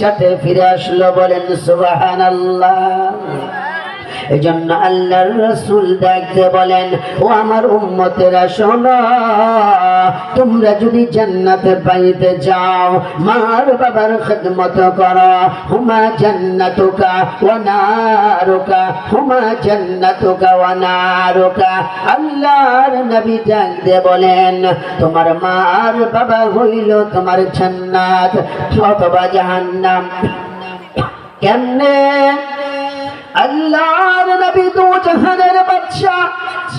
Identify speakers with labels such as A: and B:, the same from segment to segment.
A: সাথে ফিরে আসলো বলেন সুবাহান এই জন্য আল্লাহর রসুল দেখতে বলেন, ও আমার উম্মতেরা, শোনো, তোমরা যদি জান্নাতে পাইতে যাও, মার বাবার খেদমত করো, হুমা জান্নাতুকা ওয়া নারুকা, হুমা জান্নাতুকা ওয়া নারুকা। আল্লাহর নবী দেখতে বলেন, তোমার মা আর বাবা হইল তোমার জান্নাত, অথবা জাহান্নাম। কেমনে? আল্লাহর নবী দু জাহানের বাদশা,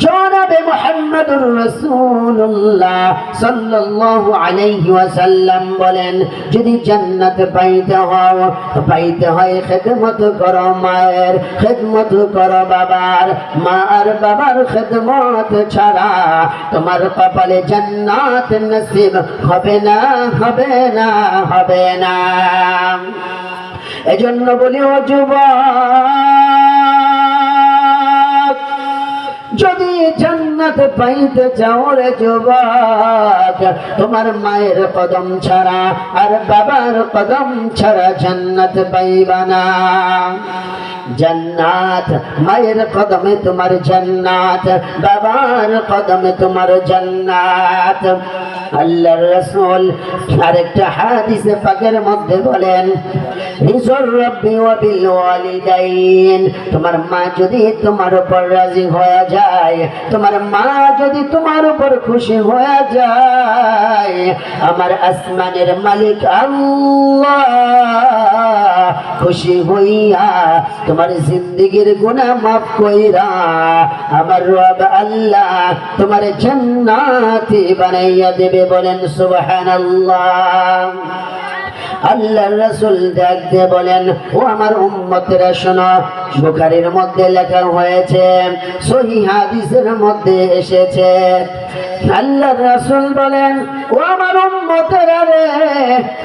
A: জনাবে মুহাম্মদুর রাসূলুল্লাহ সাল্লাল্লাহু আলাইহি ওয়াসাল্লাম বলেন, যদি জান্নাত পাইতে হও, পাইতে হয় খেদমত করো মায়ের, খেদমত করো বাবার। মা আর বাবার খেদমত ছাড়া তোমার কপালে জান্নাত নসিব হবে না হবে না হবে না। এজন্য বলি, ও যুবক যদি জান্নাত পাইতে চাও রে যুবক, তোমার মায়ের কদম ছাড়া আর বাবার কদম ছাড়া জান্নাত পাইবা না। জান্নাত, মায়ের কদমে তোমার জান্নাত, বাবার কদমে তোমার জান্নাত। আল্লাহর রাসূল আরেকটা হাদিসে পাকের মধ্যে বলেন রিজর রব্বি ওয়া বিল ওয়ালিদাইন। তোমার মা যদি তোমার উপর রাজি হয়ে যায়, তোমার মা যদি তোমার উপর খুশি হয়ে যায়, আমার আসমানের মালিক আল্লাহ খুশি হইয়া তোমার জিন্দগির গুনাহ মাফ কইরা আমার রব আল্লাহ তোমার জান্নাতি বানাইয়া দেবে। বলেন সুবহান আল্লাহ রসুল দেখতে বলেন, ও আমার উম্মতেরা, শোনো, বুখারির মধ্যে লেখা হয়েছে সহি হাদিসের মধ্যে এসেছে আল্লাহ রসুল বলেন, ও আমার উম্মতেরা রে,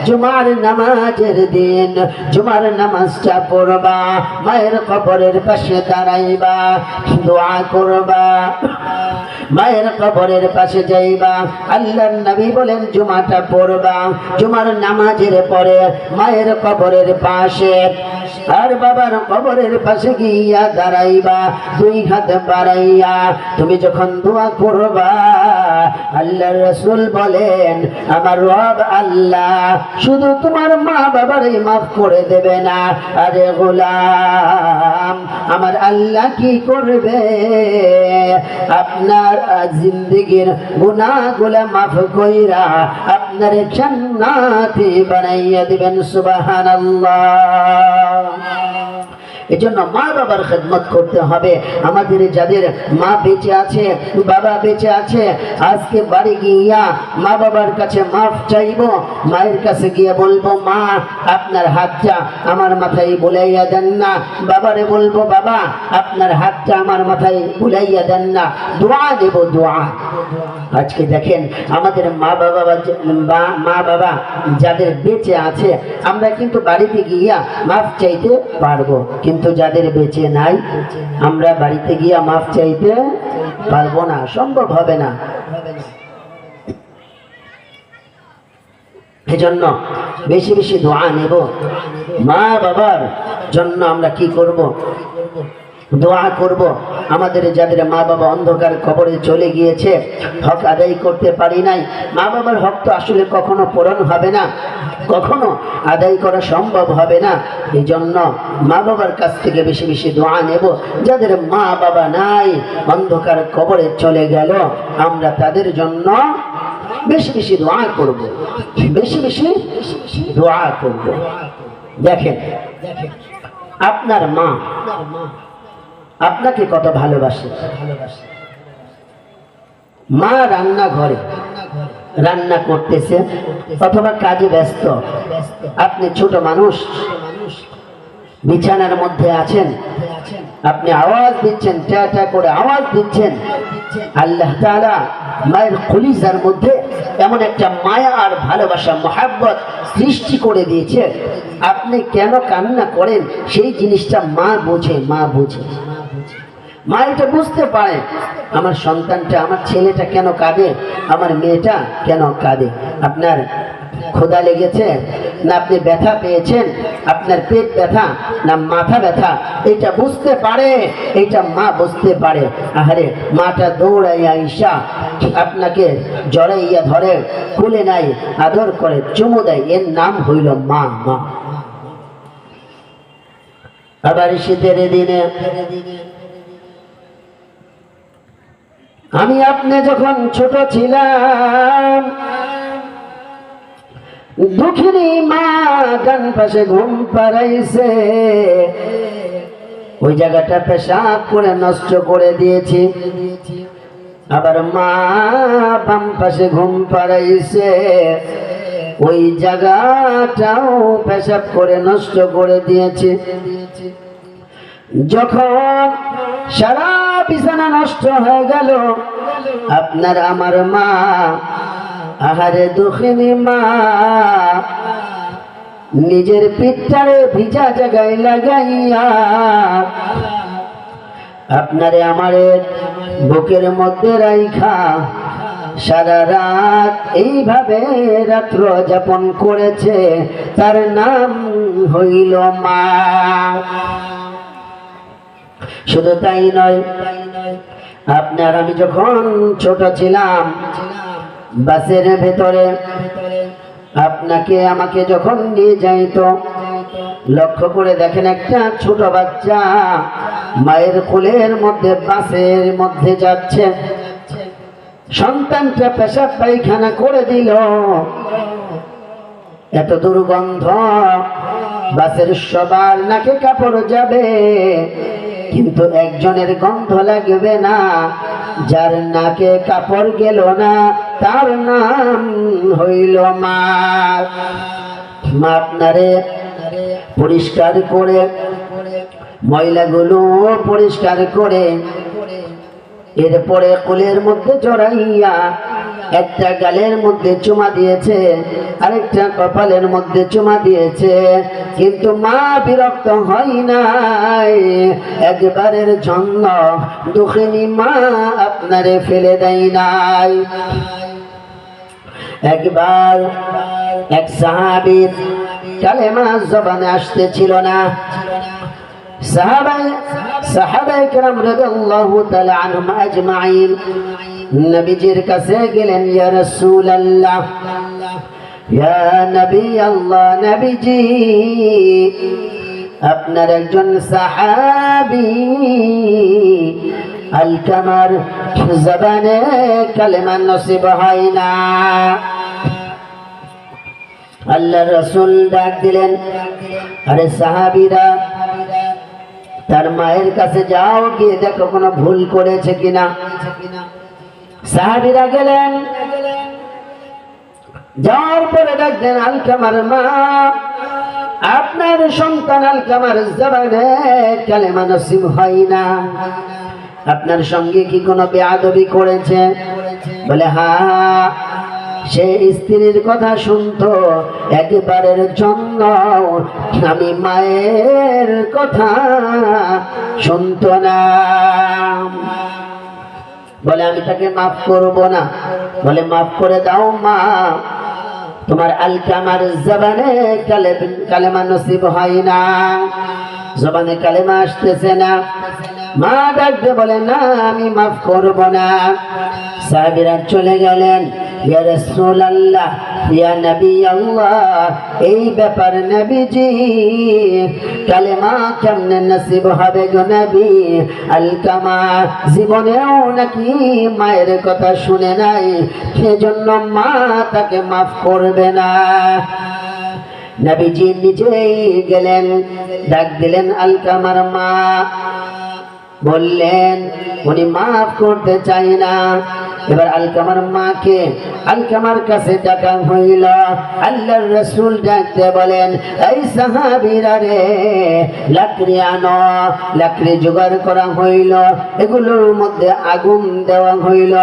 A: জুমার নামাজের দিন, জুমার নামাজটা পড়বা, মায়ের কবরের পাশে দাঁড়াইবা, দোয়া করবা, মায়ের কবরের পাশে যাইবা। আল্লাহর নবী বলেন, জুমাটা পড়বা, জুমার নামাজের পরে মায়ের কবরের পাশে আর বাবার কবরের পাশে গিয়া দাঁড়াইবা, দুই হাত বাড়াইয়া তুমি যখন দোয়া করবা আল্লাহ রসুল বলেন, আমার রব আল্লাহ, শুধু তোমার মা বাবারই মাফ করে দেবে না। আরে গোলাম, আমার আল্লাহ কি করবে? আপনার জিন্দগির গুনাহগুলা মাফ কইরা আপনার জান্নাতি বানাইয়া দিবেন, সুবহানাল্লাহ। Amém. এজন্য মা বাবার খেদমত করতে হবে। আমাদের যাদের মা বেঁচে আছে, বাবা বেঁচে আছে, আজকে বাড়ি গিয়া মা বাবার কাছে মাফ চাইব, মায়ের কাছে গিয়ে বলব, মা, আপনার হাতটা আমার মাথায় বুলাইয়া দেন না। বাবারে বলব, বাবা, আপনার হাতটা আমার মাথায় বুলাইয়া দেন না। দোয়া দেব, দোয়া। আজকে দেখেন আমাদের মা বাবা বা- মা বাবা যাদের বেঁচে আছে, আমরা কিন্তু বাড়িতে গিয়া মাফ চাইতে পারব। কিন্তু যাদের বেঁচে নাই, আমরা বাড়িতে গিয়া মাফ চাইতে পারব না। সম্ভব হবে না। এজন্য বেশি বেশি দোয়া নেব। মা বাবার জন্য আমরা কি করব? দোয়া করব। আমাদের যাদের মা বাবা অন্ধকার কবরে চলে গিয়েছে। হক আদায় করতে পারি নাই। মা বাবার হক তো আসলে কখনো পূরণ হবে না। কখনো আদায় করা সম্ভব হবে না। এই জন্য মা বাবার কাছ থেকে বেশি বেশি দোয়া নেব। যাদের মা বাবা নাই, অন্ধকার কবরে চলে গেল, আমরা তাদের জন্য বেশি বেশি দোয়া করব। বেশি বেশি দোয়া করব। দেখেন, আপনার মা আপনাকে কত ভালোবাসে? মা রান্না ঘরে, রান্না করতেছে, অথবা কাজে ব্যস্ত। আপনি ছোট মানুষ, বিছানার মধ্যে আছেন, আপনি আওয়াজ দিচ্ছেন ট্যা ট্যা করে আওয়াজ দিচ্ছেন। আল্লাহ মায়ের কলিজার মধ্যে এমন একটা মায়া আর ভালোবাসা, মহাব্বত সৃষ্টি করে দিয়েছে। আপনি কেন কান্না করেন? সেই জিনিসটা মা বোঝে মা বোঝে। মা এটা বুঝতে পারে। আমার সন্তানটা, আমার ছেলেটা কেন কাঁদে? আমার মেয়েটা কেন কাঁদে? আপনার ক্ষুধা লেগেছে? না আপনি ব্যথা পেয়েছেন? আপনার পেট ব্যথা? না মাথা ব্যথা? এটা বুঝতে পারে। এটা মা বুঝতে পারে। আহারে, মাটা দৌড়াইয়া ঈশা আপনাকে জড়াইয়া ধরে খুলে নাই, আদর করে, চুমু দেয়। এর নাম হইল মা মা। আবার শীতের দিনে আমি আপনি যখন ছোট ছিলাম, দুঃখিনী মা গান পাশে ঘুম পাড়াইছে। ওই জায়গাটা পেশাব করে নষ্ট করে দিয়েছি। আবার মা বাম পাশে ঘুম পাড়াইছে। ওই জায়গাটাও পেশাব করে নষ্ট করে দিয়েছে। যখন সারা বিছানা নষ্ট হয়ে গেল। আপনার আমার মা, আহারে দুঃখিনী মা, নিজের পিঠটারে ভিজা জায়গায় লাগাইয়া, আপনারে আমারে বুকের মধ্যে রাইখা সারা রাত এইভাবে রাত্র যাপন করেছে, তার নাম হইল মা। শুধু তাই নয়, আপনার আমি যখন ছোট ছিলাম, বাসের ভেতরে আপনাকে আমাকে যখন নিয়ে যাইতো, লক্ষ্য করে দেখেন একটা ছোট বাচ্চা মায়ের কোলের মধ্যে, বাসের মধ্যে যাচ্ছে। সন্তানটা পেশাব পায়খানা করে দিল। এত দুর্গন্ধ, বাসের সবার নাকে কাপড় যাবে। কিন্তু একজনের গন্ধ লাগবে না। যার নাকে কাপড় গেল না, তার নাম হইল মা। মা আপনারে পরিষ্কার করে, ময়লাগুলো পরিষ্কার করে, এরপরে কোলের মধ্যে জড়াইয়া একটা গালের মধ্যে চুমা দিয়েছে, আরেকটা কপালের মধ্যে চুমা দিয়েছে, কিন্তু মা বিরক্ত হয় নাই। একবারের জন্য দুঃখিনী মা আপনারে ফেলে দেয় নাই। একবার এক সাহাবির কালেমা জবানে আসতেছিল না। সাহাবাই সাহাবাই কেরাম রাদিয়াল্লাহু তাআলা আনহুম আজমাইন। নবীজির কাছে গেলেন, ইয়া নবী আল্লাহ, নবীজি, আপনার একজন সাহাবী আল কামার জবানে কালেমা নসিব হয় না। আল্লাহ রসুল ডাক দিলেন, আরে সাহাবিরা, তার মায়ের কাছে যাও, গিয়ে দেখো কোনো ভুল করেছে কিনা। সাহাবিরা গেলেন। যাওয়ার পরে ডাকলেন আলকামার মা, আপনার সন্তান আলকামার জবানে কালেমা নসিব হয় না। আপনার সঙ্গে কি কোনো বেয়াদবি করেছে? বলে, হা সে স্ত্রীর কথা শুনতো একবারের জন্য। আমি মায়ের কথা শুনতো না। বলে, আমি তাকে মাফ করব না। বলে, মাফ করে দাও মা। তোমার আলকামার জবানে কালে কালেমা নসিব হয় না। জবানে কালেমা আসতেছে না। মা ডাকবে, বলে, না, আমি মাফ করব না। সাহেবেরা চলে গেলেন। ইয়া রাসূলুল্লাহ, ইয়া নবী আল্লাহ এই ব্যাপার নবীজি, কালেমা কেমনে নসিব হবে গো নবী? আলকামা জীবনেও নাকি মায়ের কথা শুনে নাই, সেজন্য মা তাকে মাফ করবে না। নবীজি নিজেই গেলেন, ডাক দিলেন আলকামার মা। বললেন, উনি মাফ করতে চাই না। এবার আলকামার মাকে, আলকামার কাছে ডাকা হইল। আল্লাহর রসুল ডাকতে বলেন, এই সাহাবিরা রে, লাকড়ি আনো। লাকড়ি জোগাড় করা হইল। এগুলোর মধ্যে আগুন দেওয়া হইল।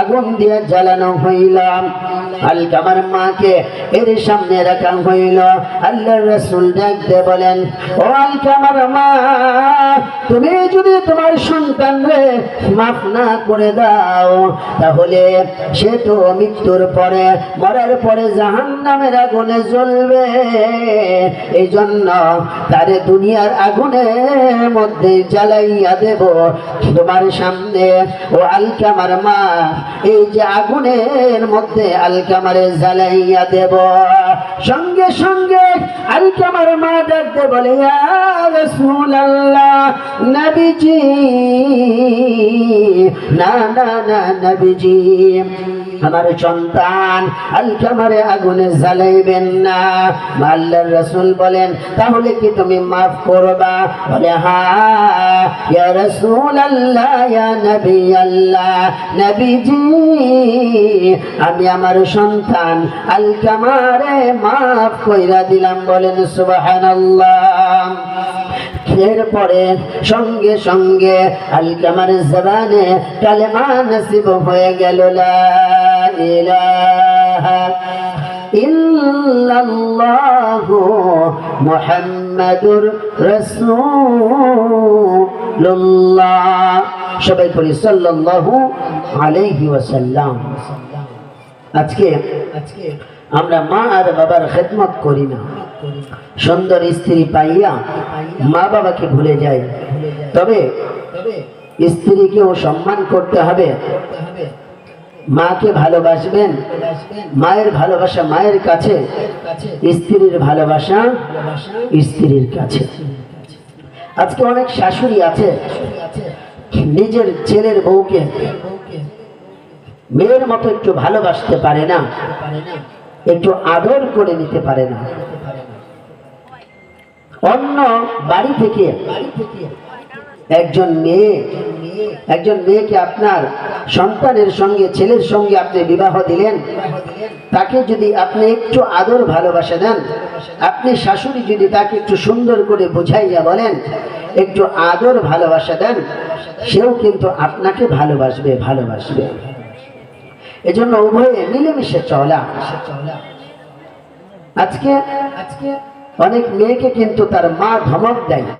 A: আগুন দিয়ে জ্বালানো হইল। আলকামার মাকে এর সামনে রাখা হইল। আল্লাহর রসুল ডাকতে বলেন, ও আলকামার মা, তুমি যদি তোমার সন্তান রে মাফ না করে দাও তাহলে সে তো মৃত্যুর পরে মরার পরে জাহান নামের আগুনে জ্বলবে। এই জন্য তারে দুনিয়ার আগুনের মধ্যে জ্বালাইয়া দেব তোমার সামনে। ও আলকামার মা, এই যে আগুনের মধ্যে আলকামারে জ্বালাইয়া দেব। সঙ্গে সঙ্গে আলকামার মা ডাকতে বলে নবীজি, না না না নবীজি আমার সন্তান আলকামারে আগুনে জ্বালাইবেন না। আল্লাহর রাসূল বলেন, তাহলে কি তুমি মাফ করবা? বলে হ্যাঁ ইয়া রাসূলুল্লাহ, ইয়া নবী আল্লাহ নবীজি, আমি আমার সন্তান আলকামারে মাফ কইরা দিলাম। বলেন, সুবহানাল্লাহ। এরপরে সঙ্গে সঙ্গে আলকামার জবানে কালেমা নসিব হয়ে গেল ইল্লাল্লাহু মুহাম্মাদুর রাসূলুল্লাহ। সবাই পড়ি, সাল্লাল্লাহু আলাইহি ওয়াসাল্লাম। আজকে আজকে আমরা মা আর বাবার খেদমত করি না। সুন্দর স্ত্রী পাইয়া মা বাবাকে ভুলে যাই। তবে স্ত্রীকেও সম্মান করতে হবে। মাকে ভালোবাসবেন, মায়ের ভালোবাসা মায়ের কাছে, স্ত্রীর ভালোবাসা স্ত্রীর কাছে। আজকে অনেক শাশুড়ি আছে, নিজের ছেলের বউকে মেয়ের মতো একটু ভালোবাসতে পারে না। একটু আদর করে নিতে পারে না। অন্য বাড়ি থেকে একজন মেয়ে, একজন মেয়েকে আপনার সন্তানের সঙ্গে, ছেলের সঙ্গে আপনি বিবাহ দিলেন, তাকে যদি আপনি একটু আদর ভালোবাসা দেন, আপনি শাশুড়ি যদি তাকে একটু সুন্দর করে বুঝাইয়া বলেন, একটু আদর ভালোবাসা দেন, সেও কিন্তু আপনাকে ভালোবাসবে ভালোবাসবে। এজন্য উভয়ে মিলেমিশে চলা। আজকে আজকে অনেক মেয়েকে কিন্তু তার মা ধমক দেয়।